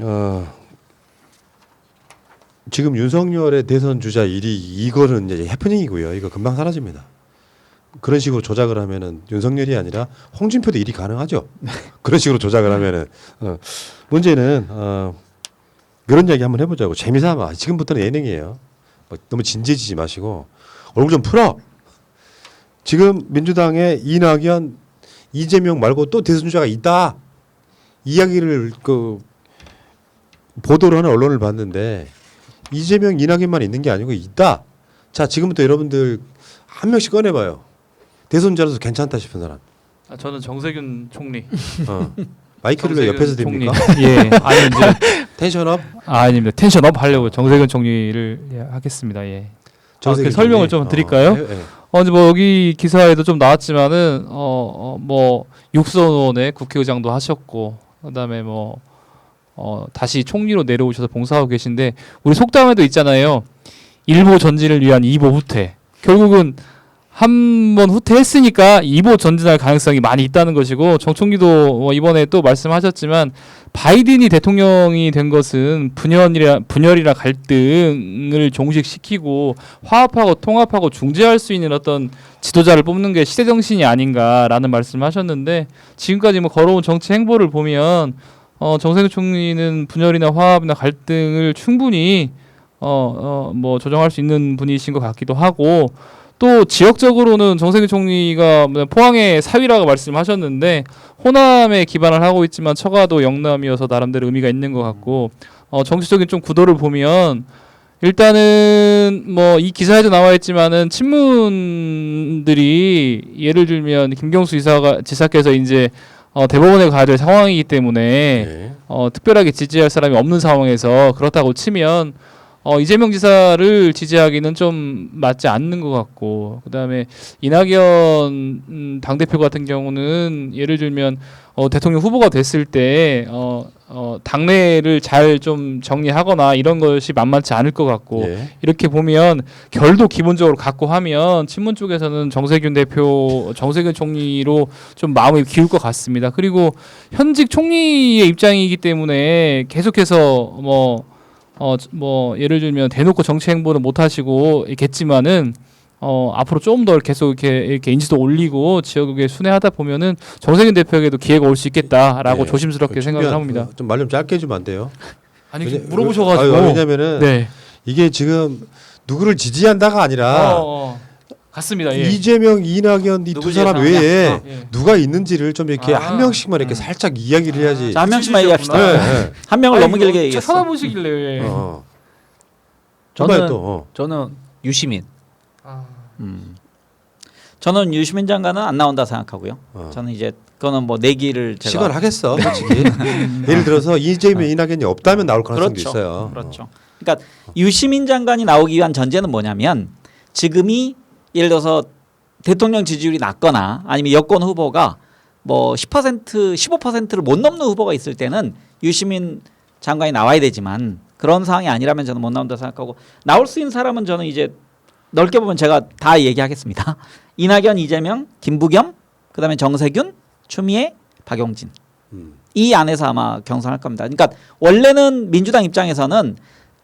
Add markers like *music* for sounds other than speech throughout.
어, 지금 윤석열의 대선 주자 일이 이거는 이제 해프닝이고요. 이거 금방 사라집니다. 그런 식으로 조작을 하면은 윤석열이 아니라 홍준표도 일이 가능하죠. 그런 식으로 조작을 하면은 어, 문제는 어, 그런 이야기 한번 해보자고 재미삼아 지금부터는 예능이에요. 뭐 너무 진지해지지 마시고 얼굴 좀 풀어. 지금 민주당의 이낙연, 이재명 말고 또 대선 주자가 있다. 이야기를 그 보도를 하는 언론을 봤는데 이재명, 이낙연만 있는 게 아니고 있다. 자 지금부터 여러분들 한 명씩 꺼내봐요. 대선자로서 괜찮다 싶은 사람. 아, 저는 정세균 총리. 어. 마이크를 왜 정세균 옆에서 총리. 댑니까? 예, 아니 이제 *laughs* 텐션업. 아, 아닙니다. 텐션 업 하려고 정세균 총리를 예, 하겠습니다. 예. 정세균 그 설명을 총리. 좀 드릴까요? 어, 예, 예. 어, 이제 뭐 여기 기사에도 좀 나왔지만은 어, 어, 뭐 육선원의 국회의장도 하셨고 그다음에 뭐 어, 다시 총리로 내려오셔서 봉사하고 계신데 우리 속담에도 있잖아요. 일보 전진을 위한 2보 후퇴. 결국은 한 번 후퇴했으니까 2보 전진할 가능성이 많이 있다는 것이고 정 총리도 뭐 이번에 또 말씀하셨지만 바이든이 대통령이 된 것은 분열이라 분열이라 갈등을 종식시키고 화합하고 통합하고 중재할 수 있는 어떤 지도자를 뽑는 게 시대 정신이 아닌가라는 말씀하셨는데 지금까지 뭐 걸어온 정치 행보를 보면 어, 정세균 총리는 분열이나 화합이나 갈등을 충분히 어, 어, 뭐 조정할 수 있는 분이신 것 같기도 하고 또 지역적으로는 정세균 총리가 뭐 포항의 사위라고 말씀하셨는데 호남에 기반을 하고 있지만 처가도 영남이어서 나름대로 의미가 있는 것 같고 어, 정치적인 좀 구도를 보면 일단은 뭐 이 기사에도 나와 있지만은 친문들이 예를 들면 김경수 이사가 지사께서 이제 어, 대법원에 가야 될 상황이기 때문에 예. 어, 특별하게 지지할 사람이 없는 상황에서 그렇다고 치면 어, 이재명 지사를 지지하기는 좀 맞지 않는 것 같고 그다음에 이낙연 음, 당대표 같은 경우는 예를 들면 어, 대통령 후보가 됐을 때 어, 어, 당내를 잘 좀 정리하거나 이런 것이 만만치 않을 것 같고 예. 이렇게 보면 결도 기본적으로 갖고 하면 친문 쪽에서는 정세균 대표, 정세균 총리로 좀 마음이 기울 것 같습니다. 그리고 현직 총리의 입장이기 때문에 계속해서 뭐 어 뭐 예를 들면 대놓고 정치 행보는 못 하시고 있겠지만은 어 앞으로 좀 더 계속 이렇게 이렇게 인지도 올리고 지역에 순회하다 보면은 정세균 대표에게도 기회가 올 수 있겠다라고 예. 조심스럽게 그 생각을 합니다. 그 좀말 좀 짧게 해주면 안 돼요? 아니 왜냐- 물어보셔가지고 아유, 왜냐면은 네. 이게 지금 누구를 지지한다가 아니라 어, 어. 같습니다. 예. 이재명, 이낙연 이 두 누구 사람? 외에 어. 예. 누가 있는지를 좀 이렇게 아. 한 명씩만 이렇게 음. 살짝 이야기를 해야지. 자, 한 명씩만 얘기합시다. 네, 네. 한 명을 아니, 너무 길게 이거 얘기했어. 쳐다보시길래. 어. 저는- 저는 또 어. 저는 유시민. 아. 음. 저는 유시민 장관은 안 나온다 생각하고요. 어. 저는 이제 그거는 뭐 내기를 제가 시간 하겠어, 솔직히. *laughs* 예를 들어서 이재명, 이낙연이 없다면 나올 가능성도 그렇죠. 있어요. 그렇죠. 그러니까 유시민 장관이 나오기 위한 전제는 뭐냐면 지금이 예를 들어서 대통령 지지율이 낮거나 아니면 여권 후보가 뭐 10% 15%를 못 넘는 후보가 있을 때는 유시민 장관이 나와야 되지만 그런 상황이 아니라면 저는 못 나온다 생각하고 나올 수 있는 사람은 저는 이제 넓게 보면 제가 다 얘기하겠습니다. *laughs* 이낙연, 이재명, 김부겸, 그다음에 정세균, 추미애, 박용진. 음. 이 안에서 아마 경선할 겁니다. 그러니까 원래는 민주당 입장에서는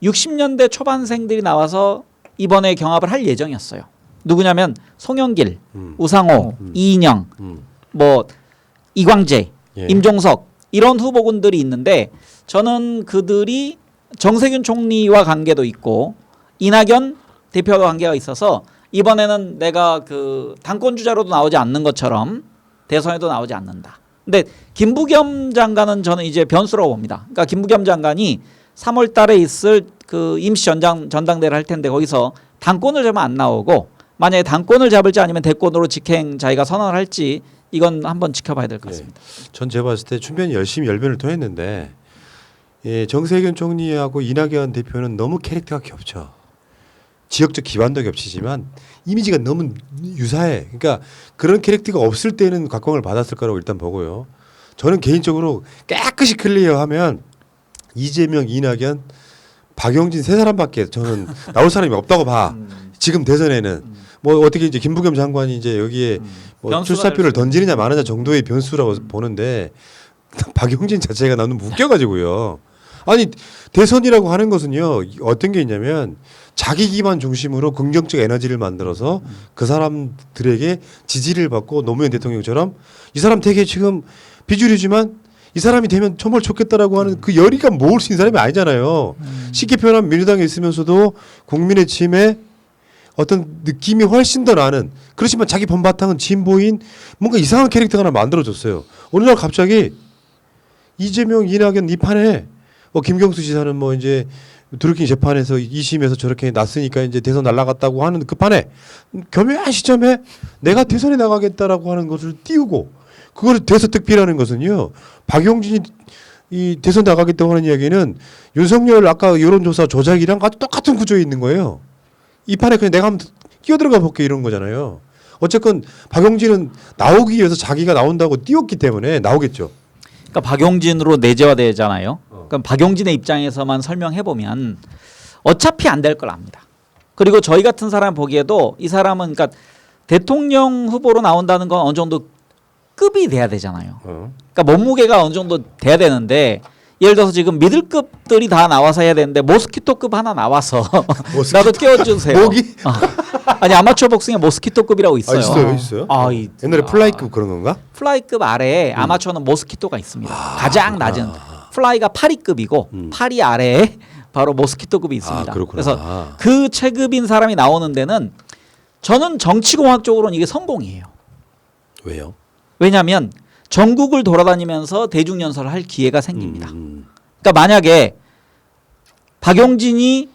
60년대 초반생들이 나와서 이번에 경합을 할 예정이었어요. 누구냐면 송영길, 음. 우상호, 음. 이인영, 음. 뭐 이광재, 예. 임종석 이런 후보군들이 있는데 저는 그들이 정세균 총리와 관계도 있고 이낙연 대표와 관계가 있어서 이번에는 내가 그 당권 주자로도 나오지 않는 것처럼 대선에도 나오지 않는다. 근데 김부겸 장관은 저는 이제 변수라고 봅니다. 그러니까 김부겸 장관이 3월 달에 있을 그 임시 전당 전당대를 할 텐데 거기서 당권을 잡으면 안 나오고 만약에 당권을 잡을지 아니면 대권으로 직행 자기가 선언을 할지 이건 한번 지켜봐야 될것 예. 같습니다. 전 제가 봤을 때 춘변이 열심히 열변을 토했는데 예, 정세균 총리하고 이낙연 대표는 너무 캐릭터가 겹쳐. 지역적 기반도 겹치지만 이미지가 너무 유사해. 그러니까 그런 캐릭터가 없을 때는 각광을 받았을 거라고 일단 보고요. 저는 개인적으로 깨끗이 클리어하면 이재명, 이낙연, 박용진 세 사람밖에 저는 나올 사람이 없다고 봐. 지금 대선에는 뭐 어떻게 이제 김부겸 장관이 이제 여기에 뭐 변수가 출사표를 던지느냐 마느냐 정도의 변수라고 보는데 *laughs* 박용진 자체가 나는 웃겨가지고요. 아니 대선이라고 하는 것은요 어떤 게 있냐면 자기 기반 중심으로 긍정적 에너지를 만들어서 그 사람들에게 지지를 받고 노무현 대통령처럼 이 사람 되게 지금 비주류지만 이 사람이 되면 정말 좋겠다라고 하는 그 열의가 모을 수 있는 사람이 아니잖아요. 쉽게 표현하면 민주당에 있으면서도 국민의 침에 어떤 느낌이 훨씬 더 나는 그렇지만 자기 본바탕은 진보인 뭔가 이상한 캐릭터가 하나 만들어졌어요. 어느 날 갑자기 이재명, 이낙연 이 판에 뭐 김경수 지사는 뭐 이제 드루킹 재판에서 2심에서 저렇게 났으니까 이제 대선 날라갔다고 하는 그 판에 겸묘한 시점에 내가 대선에 나가겠다라고 하는 것을 띄우고 그거를 대서특비라는 것은요 박용진이 이 대선 나가겠다고 하는 이야기는 윤석열 아까 여론조사 조작이랑 아주 똑같은 구조에 있는 거예요. 이 판에 그냥 내가 한번 끼어들어가 볼게 이런 거잖아요. 어쨌건 박용진은 나오기 위해서 자기가 나온다고 띄웠기 때문에 나오겠죠. 그러니까 박용진으로 내재화되잖아요. 그럼 박용진의 입장에서만 설명해 보면 어차피 안 될 걸 압니다. 그리고 저희 같은 사람 보기에도 이 사람은 그러니까 대통령 후보로 나온다는 건 어느 정도 급이 돼야 되잖아요. 어. 그러니까 몸무게가 어느 정도 돼야 되는데 예를 들어서 지금 미들급들이 다 나와서 해야 되는데 모스키토급 하나 나와서 *laughs* 모스키토. 나도 띄워주세요. 목이? 어. 아니 아마추어 복싱에 모스키토급이라고 있어요. 아, 있어요, 있어요. 아, 이- 옛날에 아. 플라이급 그런 건가? 플라이급 아래에 음. 아마추어는 모스키토가 있습니다. 가장 낮은 플라이가 8위급이고 음. 8위 아래에 *laughs* 바로 모스키토급이 있습니다. 아, 그렇구나. 그래서 그 체급인 사람이 나오는 데는 저는 정치공학적으로는 이게 성공이에요. 왜요? 왜냐하면 전국을 돌아다니면서 대중연설을 할 기회가 생깁니다. 음, 그러니까 만약에 박용진이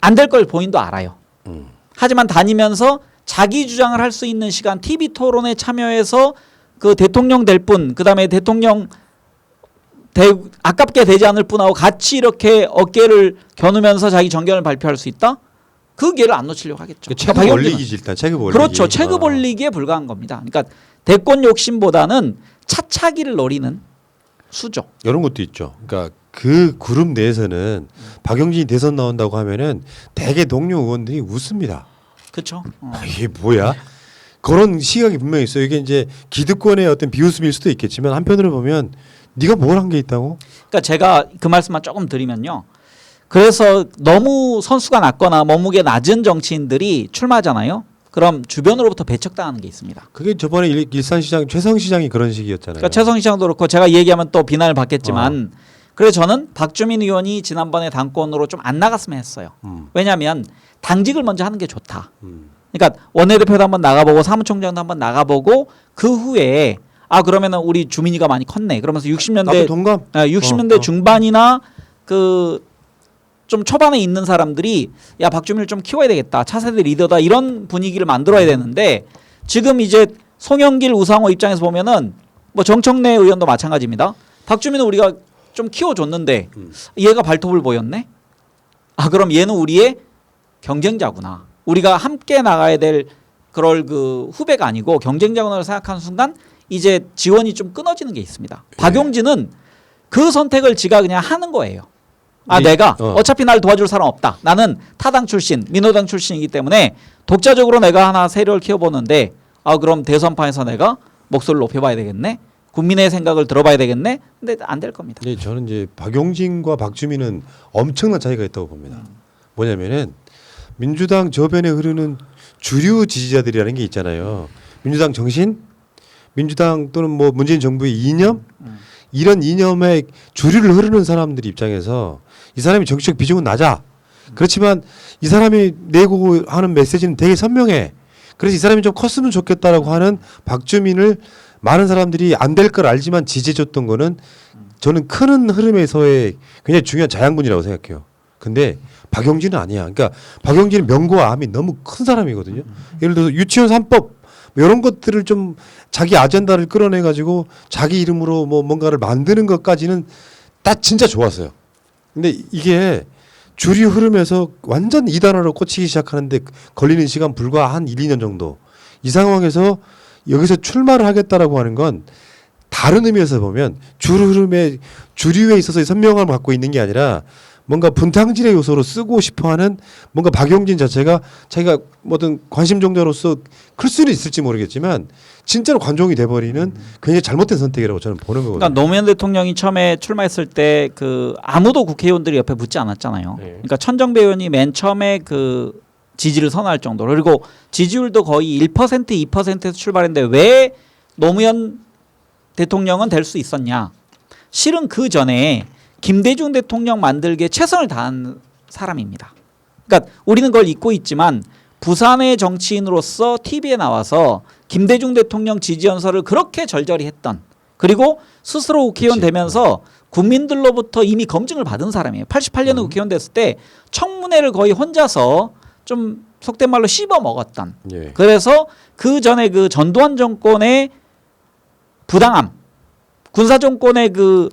안 될 걸 본인도 알아요. 음. 하지만 다니면서 자기 주장을 할 수 있는 시간 TV 토론에 참여해서 그 대통령 될 뿐, 그 다음에 대통령 대, 아깝게 되지 않을 뿐하고 같이 이렇게 어깨를 겨누면서 자기 정견을 발표할 수 있다? 그 기회를 안 놓치려고 하겠죠. 그 체급 그러니까 박용진은 올리기지 일단 체급 올리기. 그렇죠. 체급 어. 올리기에 불과한 겁니다. 그러니까 대권 욕심보다는 차차기를 노리는 수죠. 이런 것도 있죠. 그러니까 그 그룹 내에서는 박영진이 대선 나온다고 하면은 대개 동료 의원들이 웃습니다. 그렇죠. 어. 아, 이게 뭐야? 그런 시각이 분명히 있어요. 이게 이제 기득권의 어떤 비웃음일 수도 있겠지만 한편으로 보면 네가 뭘 한 게 있다고? 그러니까 제가 그 말씀만 조금 드리면요. 그래서 너무 선수가 낮거나 몸무게 낮은 정치인들이 출마하잖아요. 그럼 주변으로부터 배척당하는 게 있습니다. 그게 저번에 일, 일산시장 최성 시장이 그런 식이었잖아요. 그러니까 최성 시장도 그렇고 제가 얘기하면 또 비난을 받겠지만 그래서 저는 박주민 의원이 지난번에 당권으로 좀 안 나갔으면 했어요. 음, 왜냐하면 당직을 먼저 하는 게 좋다. 음. 그러니까 원내대표도 한번 나가보고 사무총장도 한번 나가보고 그 후에 아 그러면은 우리 주민이가 많이 컸네. 그러면서 나도 60년대 동감. 아, 60년대 어, 어. 중반이나 그 좀 초반에 있는 사람들이 야 박주민을 좀 키워야 되겠다 차세대 리더다 이런 분위기를 만들어야 되는데 지금 이제 송영길 우상호 입장에서 보면은 뭐 정청래 의원도 마찬가지입니다. 박주민은 우리가 좀 키워줬는데 음. 얘가 발톱을 보였네? 아 그럼 얘는 우리의 경쟁자구나. 우리가 함께 나가야 될 그럴 그 후배가 아니고 경쟁자구나를 생각하는 순간 이제 지원이 좀 끊어지는 게 있습니다. 박용진은 그 선택을 지가 그냥 하는 거예요. 아 이- 내가 어. 어. 차피날 도와줄 사람 없다. 나는 타당 출신, 민노당 출신이기 때문에 독자적으로 내가 하나 세력을 키워보는데 아 그럼 대선판에서 내가 목소리를 높여봐야 되겠네. 국민의 생각을 들어봐야 되겠네. 근데 안 될 겁니다. 네, 저는 이제 박용진과 박주민은 엄청난 차이가 있다고 봅니다. 뭐냐면은 민주당 저변에 흐르는 주류 지지자들이라는 게 있잖아요. 민주당 정신, 민주당 또는 뭐 문재인 정부의 이념 음. 이런 이념의 주류를 흐르는 사람들 입장에서 이 사람이 정치적 비중은 낮아. 그렇지만 이 사람이 내고 하는 메시지는 되게 선명해. 그래서 이 사람이 좀 컸으면 좋겠다라고 하는 박주민을 많은 사람들이 안 될 걸 알지만 지지해줬던 거는 저는 큰 흐름에서의 굉장히 중요한 자양분이라고 생각해요. 근데 박용진은 아니야. 그러니까 박용진은 명고와 암이 너무 큰 사람이거든요. 예를 들어서 유치원 3법 뭐 이런 것들을 좀 자기 아젠다를 끌어내 가지고 자기 이름으로 뭐 뭔가를 만드는 것까지는 딱 진짜 좋았어요. 근데 이게 주류 흐름에서 완전 이단화로 꽂히기 시작하는데 걸리는 시간 불과 한 1, 2년 정도. 이 상황에서 여기서 출마를 하겠다라고 하는 건 다른 의미에서 보면 주류 흐름의 주류에 있어서 선명함을 갖고 있는 게 아니라 뭔가 분탕질의 요소로 쓰고 싶어하는 뭔가 박용진 자체가 자기가 뭐든 관심 종자로서 클 수는 있을지 모르겠지만 진짜로 관종이 돼버리는 굉장히 잘못된 선택이라고 저는 보는 거거든요. 그러니까 노무현 대통령이 처음에 출마했을 때 그 아무도 국회의원들이 옆에 붙지 않았잖아요. 네. 그러니까 천정배 의원이 맨 처음에 그 지지를 선언할 정도로 그리고 지지율도 거의 1% 2%에서 출발했는데 왜 노무현 대통령은 될 수 있었냐? 실은 그 전에 김대중 대통령 만들기에 최선을 다한 사람입니다. 그러니까 우리는 그걸 잊고 있지만 부산의 정치인으로서 TV에 나와서 김대중 대통령 지지 연설을 그렇게 절절히 했던 그리고 스스로 국회의원. 되면서 국민들로부터 이미 검증을 받은 사람이에요. 88년에 음. 국회의원 됐을 때 청문회를 거의 혼자서 좀 속된 말로 씹어 먹었던 예. 그래서 그 전에 그 전두환 정권의 부당함, 군사 정권의 그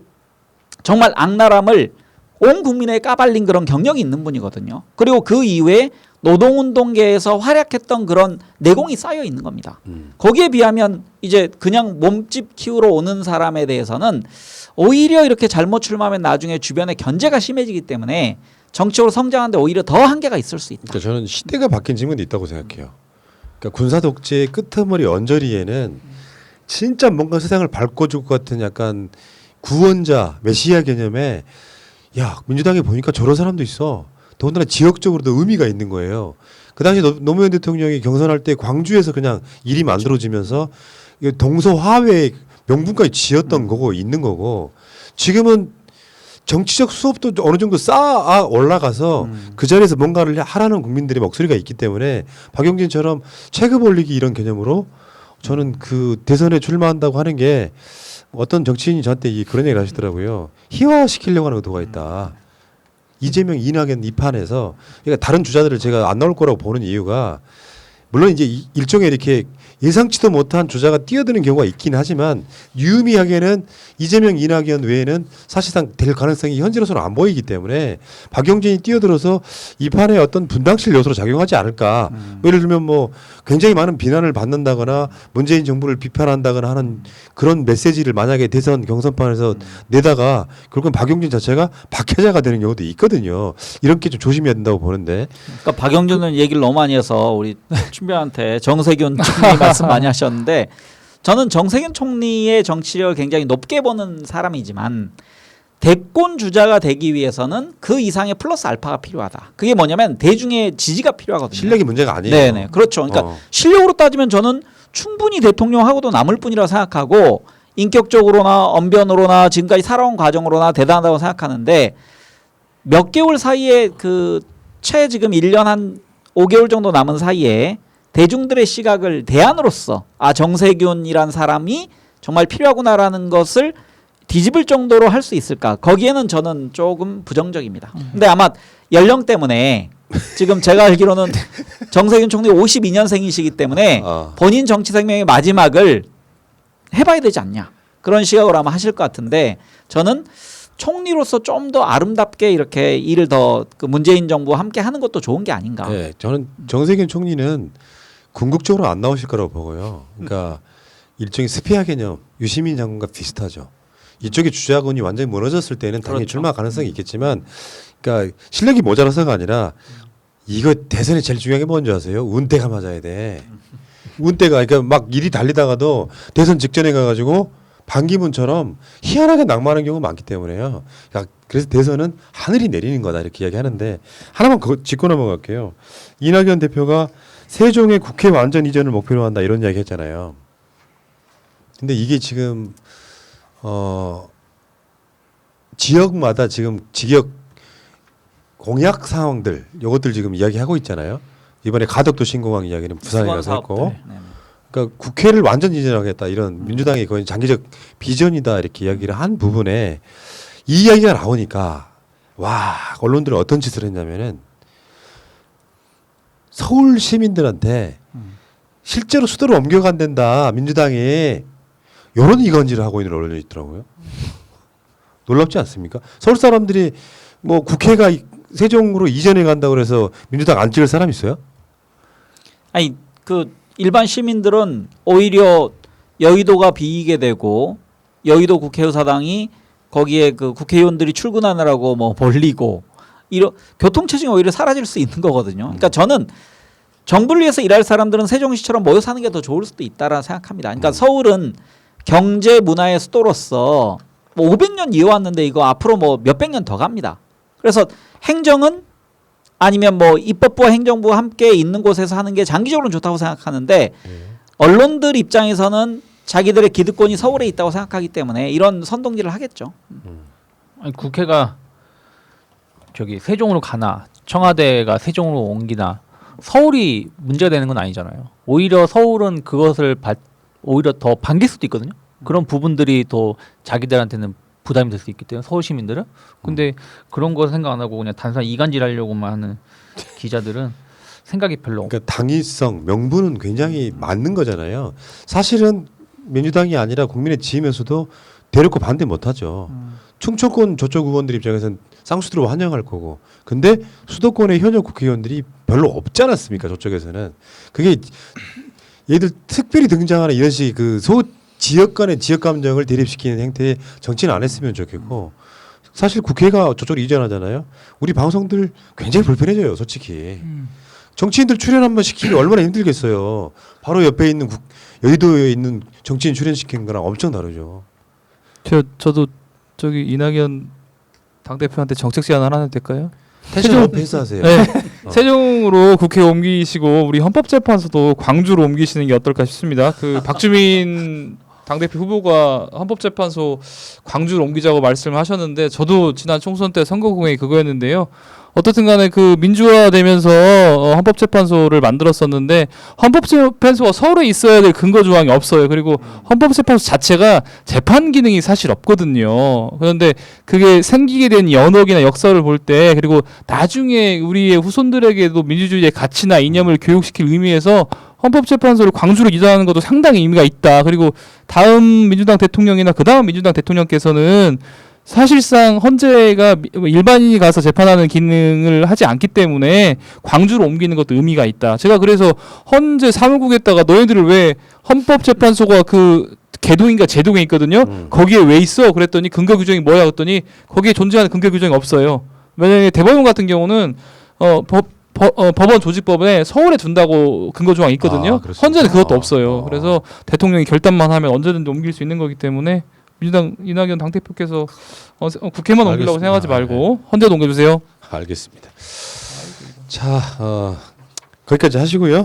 정말 악랄함을 온 국민에 까발린 그런 경력이 있는 분이거든요. 그리고 그 이후에 노동운동계에서 활약했던 그런 내공이 쌓여 있는 겁니다. 음. 거기에 비하면 이제 그냥 몸집 키우러 오는 사람에 대해서는 오히려 이렇게 잘못 출마하면 나중에 주변에 견제가 심해지기 때문에 정치적으로 성장하는데 오히려 더 한계가 있을 수 있다. 그러니까 저는 시대가 바뀐 측면도 있다고 생각해요. 그러니까 군사 독재의 끄트머리 언저리에는 진짜 뭔가 세상을 바꿔줄 것 같은 약간 구원자 메시아 개념에 야 민주당에 보니까 저런 사람도 있어. 더군다나 지역적으로도 의미가 있는 거예요. 그 당시 노- 노무현 대통령이 경선할 때 광주에서 그냥 일이 만들어지면서 이게 동서화외 명분까지 지었던 거고 있는 거고 지금은 정치적 수업도 어느 정도 쌓아 올라가서 그 자리에서 뭔가를 하라는 국민들의 목소리가 있기 때문에 박용진처럼 체급 올리기 이런 개념으로 저는 그 대선에 출마한다고 하는 게 어떤 정치인이 저한테 이 그런 얘기를 하시더라고요. 희화시키려고 하는 의도가 있다. 이재명, 이낙연 이 판에서 그러니까 다른 주자들을 제가 안 나올 거라고 보는 이유가 물론 이제 이- 일종의 이렇게 예상치도 못한 주자가 뛰어드는 경우가 있긴 하지만 유의미하게는 이재명, 이낙연 외에는 사실상 될 가능성이 현재로서는 안 보이기 때문에 박용진이 뛰어들어서 이 판에 어떤 분당실 요소로 작용하지 않을까. 예를 들면 뭐 굉장히 많은 비난을 받는다거나 문재인 정부를 비판한다거나 하는 그런 메시지를 만약에 대선 경선판에서 내다가 결국은 박용진 자체가 박해자가 되는 경우도 있거든요. 이런 게좀 조심해야 된다고 보는데 그러니까 박영준은 얘기를 너무 많이 해서 우리 *laughs* 춘배한테 정세균 총리 말씀 많이 하셨는데 저는 정세균 총리의 정치력을 굉장히 높게 보는 사람이지만 대권 주자가 되기 위해서는 그 이상의 플러스 알파가 필요하다. 그게 뭐냐면 대중의 지지가 필요하거든요. 실력이 문제가 아니에요. 네네 그렇죠. 그러니까 어. 실력으로 따지면 저는 충분히 대통령하고도 남을 뿐이라 생각하고 인격적으로나 언변으로나 지금까지 살아온 과정으로나 대단하다고 생각하는데 몇 개월 사이에 그 최 지금 1년 한 5개월 정도 남은 사이에 대중들의 시각을 대안으로서 아 정세균이란 사람이 정말 필요하구나라는 것을 뒤집을 정도로 할 수 있을까? 거기에는 저는 조금 부정적입니다. 근데 아마 연령 때문에 지금 제가 알기로는 *laughs* 정세균 총리 52년생이시기 때문에 아. 본인 정치 생명의 마지막을 해봐야 되지 않냐 그런 시각으로 아마 하실 것 같은데 저는 총리로서 좀 더 아름답게 이렇게 일을 더 그 문재인 정부와 함께 하는 것도 좋은 게 아닌가. 네, 저는 정세균 총리는 궁극적으로 안 나오실 거라고 보고요. 그러니까 일종의 스페아 개념 유시민 장관과 비슷하죠. 이쪽의 주자군이 완전히 무너졌을 때는 당연히 그렇죠. 출마 가능성이 있겠지만, 그러니까 실력이 모자라서가 아니라 이거 대선에 제일 중요한 게 뭔지 아세요? 운대가 맞아야 돼. 운대가 그러니까 막 일이 달리다가도 대선 직전에 가가지고 반기문처럼 희한하게 낙마하는 경우가 많기 때문에요. 그러니까 그래서 대선은 하늘이 내리는 거다 이렇게 이야기하는데 하나만 짚고 넘어갈게요. 이낙연 대표가 세종의 국회 완전 이전을 목표로 한다 이런 이야기 했잖아요. 근데 이게 지금 어 지역마다 지금 지역 공약 상황들 요것들 지금 이야기하고 있잖아요. 이번에 가덕도 신공항 이야기는 부산에 가서 했고 사업들. 네. 그러니까 국회를 완전 이전하겠다 이런 민주당의 거의 장기적 비전이다 이렇게 이야기를 한 부분에 이 이야기가 나오니까 와 언론들은 어떤 짓을 했냐면은 서울 시민들한테 실제로 수도를 옮겨간댄다 민주당이 요런 이건지를 하고 있는 언론이 있더라고요. 놀랍지 않습니까? 서울 사람들이 뭐 국회가 이- 세종으로 이전해 간다고 그래서 민주당 안 찍을 사람 있어요? 아니 그 일반 시민들은 오히려 여의도가 비이게 되고 여의도 국회의사당이 거기에 그 국회의원들이 출근하느라고 뭐 몰리고 이런 교통체증이 오히려 사라질 수 있는 거거든요. 그러니까 저는 정부를 위해서 일할 사람들은 세종시처럼 모여 사는 게 더 좋을 수도 있다라 생각합니다. 그러니까 서울은 경제 문화의 수도로서 뭐 500년 이어왔는데 이거 앞으로 뭐 몇백 년 더 갑니다. 그래서 행정은 아니면 뭐 입법부와 행정부가 함께 있는 곳에서 하는 게 장기적으로는 좋다고 생각하는데 언론들 입장에서는 자기들의 기득권이 서울에 있다고 생각하기 때문에 이런 선동질을 하겠죠. 아니, 국회가 저기 세종으로 가나 청와대가 세종으로 옮기나 서울이 문제가 되는 건 아니잖아요. 오히려 서울은 그것을 받, 오히려 더 반길 수도 있거든요. 그런 부분들이 또 자기들한테는 부담이 될 수 있기 때문에 서울 시민들은 근데 그런 거 생각 안 하고 그냥 단순히 이간질 하려고만 하는 기자들은 생각이 별로 없. 그러니까 당위성 명분은 굉장히 맞는 거잖아요. 사실은 민주당이 아니라 국민의 지으면서도 대놓고 반대 못 하죠. 충청권 저쪽 의원들 입장에서는 쌍수들을 환영할 거고, 근데 수도권의 현역 국회의원들이 별로 없지 않았습니까? 저쪽에서는 그게 얘들 특별히 등장하는 이런 식의 그소 지역 간의 지역 감정을 대립시키는 행태의 정치는 안 했으면 좋겠고. 사실 국회가 저쪽으로 이전하잖아요. 우리 방송들 굉장히 불편해져요, 솔직히. 정치인들 출연 한 번 시키기 얼마나 힘들겠어요. 바로 옆에 있는 국, 여의도에 있는 정치인 출연시키는 거랑 엄청 다르죠. 저 저도 저기 이낙연 당 대표한테 정책 제안 하나 될까요? 업 패스하세요. 네. 어. *laughs* 세종으로 국회 옮기시고 우리 헌법재판소도 광주로 옮기시는 게 어떨까 싶습니다. 그 박주민 *laughs* 당대표 후보가 헌법재판소 광주로 옮기자고 말씀을 하셨는데 저도 지난 총선 때 선거공약이 그거였는데요. 어떻든 간에 그 민주화되면서 어, 헌법재판소를 만들었었는데 헌법재판소가 서울에 있어야 될 근거 조항이 없어요. 그리고 헌법재판소 자체가 재판 기능이 사실 없거든요. 그런데 그게 생기게 된 연옥이나 역사를 볼 때 그리고 나중에 우리의 후손들에게도 민주주의의 가치나 이념을 교육시킬 의미에서 헌법재판소를 광주로 이전하는 것도 상당히 의미가 있다. 그리고 다음 민주당 대통령이나 그 다음 민주당 대통령께서는 사실상 헌재가 미- 일반인이 가서 재판하는 기능을 하지 않기 때문에 광주로 옮기는 것도 의미가 있다. 제가 그래서 헌재 사무국에다가 너희들을 왜 헌법재판소가 그 개동인가 제동에 있거든요. 음. 거기에 왜 있어? 그랬더니 근거 규정이 뭐야? 그랬더니 거기에 존재하는 근거 규정이 없어요. 만약에 대법원 같은 경우는 어, 법, 법, 어, 법원 조직법에 서울에 둔다고 근거 조항이 있거든요. 아? 헌재는 그것도 아, 없어요. 아. 그래서 대통령이 결단만 하면 언제든지 옮길 수 있는 거기 때문에 민주당 이낙연 당대표께서 어, 세- 어, 국회만 옮기려고 알겠습니다. 생각하지 말고 헌재도 옮겨주세요. 알겠습니다. 자, 어, 거기까지 하시고요.